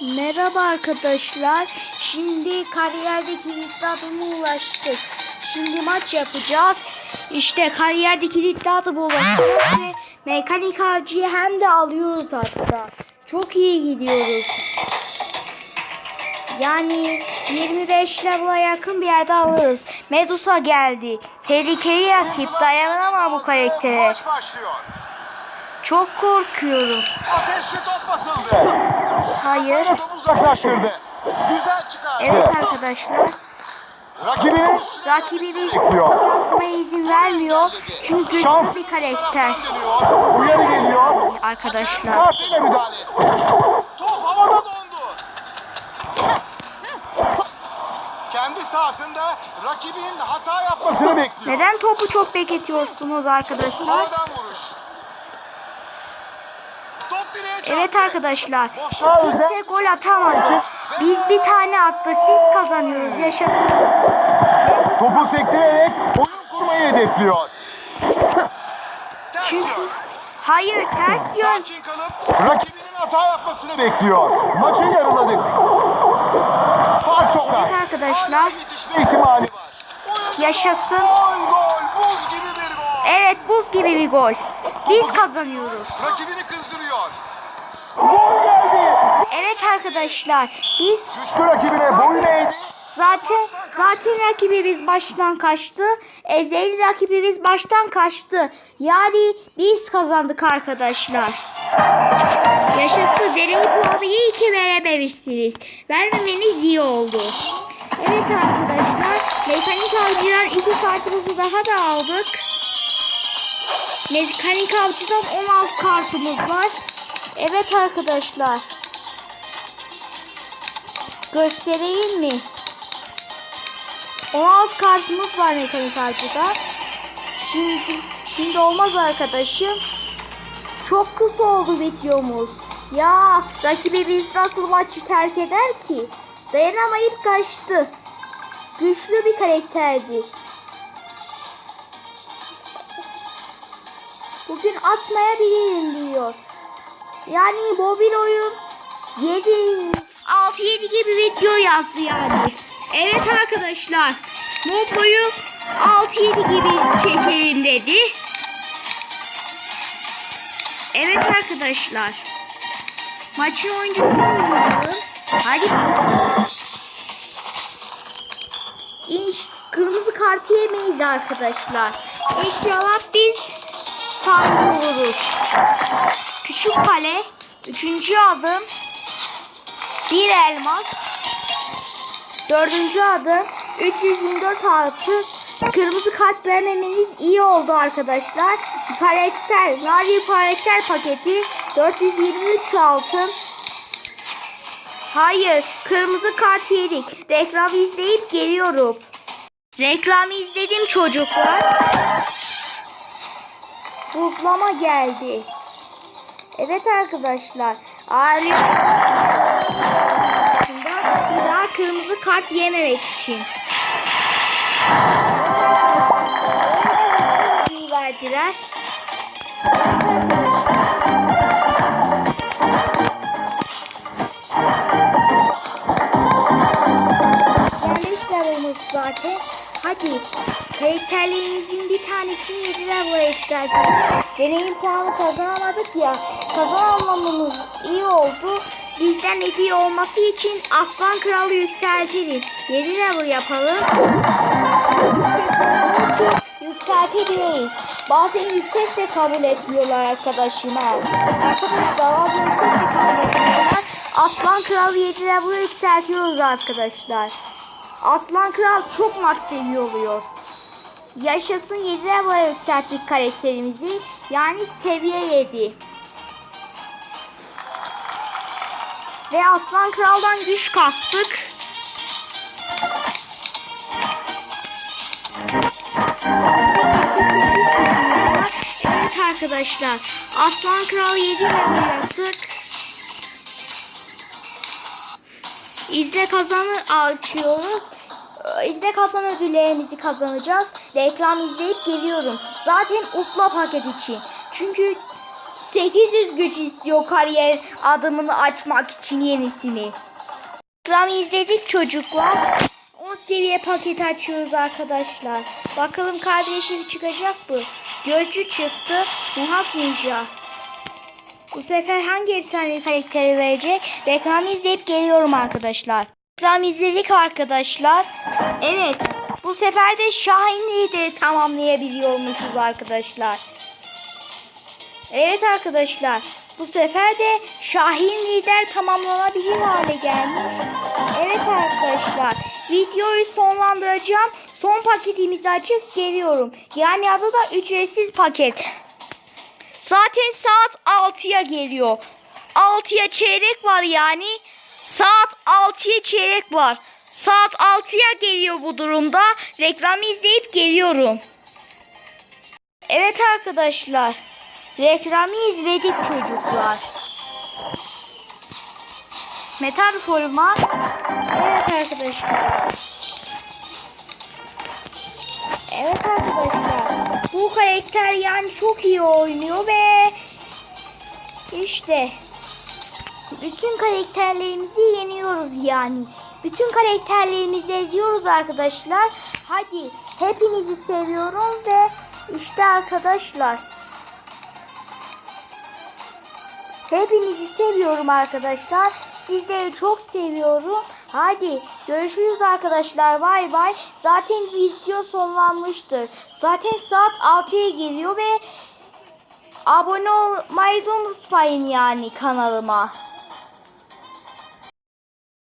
Merhaba arkadaşlar. Şimdi kariyerdeki iddiatıma ulaştık. Şimdi maç yapacağız. İşte kariyerdeki iddiatıma ulaştık ve mekanik avcıyı hem de alıyoruz hatta. Çok iyi gidiyoruz. Yani 25 level'a yakın bir yerde alırız. Medusa geldi. Tehlikeli rakip. Dayanamam bu karaktere. Maç başlıyor. Çok korkuyorum. Ateşli top basıldı. Hayır. Topu uzaklaştırdı. Güzel çıkardı. Evet arkadaşlar. Rakibinin Rakibimiz bekliyor. yapmaya izin vermiyor. Çünkü güçlü Şans bir karakter. Uyarı geliyor. arkadaşlar. Kartıyla müdahale. Top havada dondu. Kendi sahasında rakibin hata yapmasını bekliyor. Neden topu çok bekletiyorsunuz arkadaşlar? Evet arkadaşlar. Kimse gol atamadı. Biz bir tane attık. Biz kazanıyoruz. Yaşasın. Topu sektirerek oyun kurmayı hedefliyor. Çünkü hayır ters yön. Rakibinin hata yapmasını bekliyor. Maçı yarıladık. Fark çok az. Evet arkadaşlar. İhtimali var. Yaşasın. Gol gol buz gibi bir gol. Evet buz gibi bir gol. Biz kazanıyoruz. Rakibini kızdırıyor. Gol geldi. Evet arkadaşlar. Biz Güçlü rakibine boyun eğdi. Zaten zaten rakibimiz baştan kaçtı. Ezeli rakibimiz baştan kaçtı. Yani biz kazandık arkadaşlar. Yaşasın derin puanı iyi ki verememişsiniz. Vermemeniz iyi oldu. Evet arkadaşlar mekanik avcıdan iki kartımızı daha da aldık. Mekanik avcıdan 16 kartımız var. Evet arkadaşlar. Göstereyim mi? 16 kartımız var mekanik avcıda. Şimdi, şimdi olmaz arkadaşım. Çok kısa oldu videomuz. Ya rakibimiz nasıl maçı terk eder ki? Dayanamayıp kaçtı. Güçlü bir karakterdi. Bugün atmayabilirim diyor. Yani mobil oyun 7 6 7 gibi video yazdı yani. Evet arkadaşlar. Mopo'yu 6 7 gibi çekelim dedi. Evet arkadaşlar. Maçın oyuncusunu oynayalım. Hadi. İnş, kırmızı kartı yemeyiz arkadaşlar. İnşallah biz sahibi oluruz. Küçük kale. Üçüncü adım. Bir elmas. Dördüncü adım. 324 artı. Kırmızı kart vermemeniz iyi oldu arkadaşlar. Karakter, Navi karakter paketi 423 altın. Hayır, kırmızı kart yedik. Reklam izleyip geliyorum. Reklam izledim çocuklar. Buzlama geldi. Evet arkadaşlar. Ağırlık bir daha kırmızı kart yememek için. İyi verdiler. Yerleşlerimiz zaten. Hadi karakterlerimizin bir tanesini yediler bu yükseltelim. Deneyim puanı kazanamadık ya. Kazanamamamız iyi oldu. Bizden hediye olması için Aslan Kralı yükseltelim. 7 level yapalım. Yükseltebiliriz. Bazen yüksek de kabul etmiyorlar arkadaşım. Arkadaşlar bazen yüksek de kabul etmiyorlar. Aslan Kralı 7 level yükseltiyoruz arkadaşlar. Aslan Kral çok maç seviyor oluyor. Yaşasın 7 level'a yükselttik karakterimizi. Yani seviye 7. Ve Aslan Kral'dan güç kastık. Evet arkadaşlar. Aslan Kral 7 level yaptık. İzle kazanı açıyoruz. Ee, İzle kazan ödüllerimizi kazanacağız. Reklam izleyip geliyorum. Zaten upla paket için. Çünkü 800 güç istiyor kariyer adımını açmak için yenisini. Reklamı izledik çocuklar. 10 seviye paket açıyoruz arkadaşlar. Bakalım kardeşim çıkacak mı? Gözcü çıktı. Muhak Ninja. Bu sefer hangi efsane karakteri verecek? Reklam izleyip geliyorum arkadaşlar. Reklam izledik arkadaşlar. Evet. Bu sefer de Şahinliği de tamamlayabiliyormuşuz arkadaşlar. Evet arkadaşlar. Bu sefer de Şahin lider tamamlanabilir hale gelmiş. Evet arkadaşlar. Videoyu sonlandıracağım. Son paketimizi açıp geliyorum. Yani adı da ücretsiz paket. Zaten saat 6'ya geliyor. 6'ya çeyrek var yani. Saat 6'ya çeyrek var. Saat 6'ya geliyor bu durumda. Reklamı izleyip geliyorum. Evet arkadaşlar. Reklamı izledik çocuklar. Metal format. Evet arkadaşlar. Evet arkadaşlar. Bu karakter yani çok iyi oynuyor ve işte bütün karakterlerimizi yeniyoruz yani. Bütün karakterlerimizi eziyoruz arkadaşlar. Hadi hepinizi seviyorum ve işte arkadaşlar. Hepinizi seviyorum arkadaşlar. Sizleri çok seviyorum. Hadi görüşürüz arkadaşlar. Bay bay. Zaten video sonlanmıştır. Zaten saat 6'ya geliyor ve abone olmayı unutmayın yani kanalıma.